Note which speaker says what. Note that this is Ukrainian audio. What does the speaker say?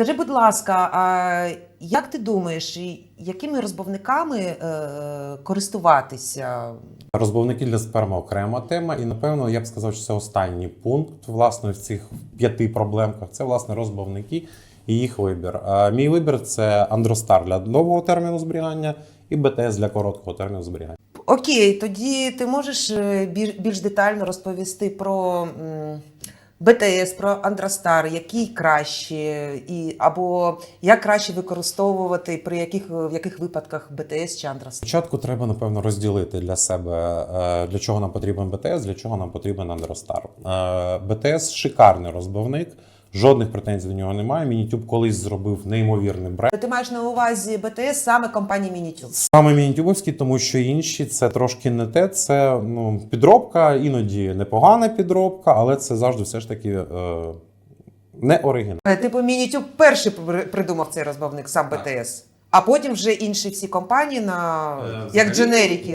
Speaker 1: Скажи, будь ласка, а як ти думаєш, якими розбавниками е, користуватися?
Speaker 2: Розбавники для сперми окрема тема, і напевно я б сказав, що це останній пункт власне в цих п'яти проблемках. Це власне розбавники і їх вибір. А мій вибір це Андростар для довгого терміну зберігання і БТС для короткого терміну зберігання.
Speaker 1: Окей, тоді ти можеш е, більш, детально розповісти про БТС, про Андростар, який краще, і, або як краще використовувати, при яких, в яких випадках БТС чи Андростар?
Speaker 2: Спочатку треба напевно розділити для себе, е, для чого нам потрібен БТС, для чого нам потрібен Андростар. Е, БТС шикарний розбавник. Жодних претензій до нього немає. Мінітюб колись зробив неймовірний бренд.
Speaker 1: Ти маєш на увазі БТС саме компанії Мінітюб?
Speaker 2: Саме мінітюбовський, тому що інші це трошки не те. Це ну підробка, іноді непогана підробка, але це завжди все ж таки е, не оригінал.
Speaker 1: Е, Типу Мінітюб перший при- придумав цей розбавник, сам БТС. А потім вже інші всі компанії на
Speaker 2: Е,
Speaker 1: як дженеріки.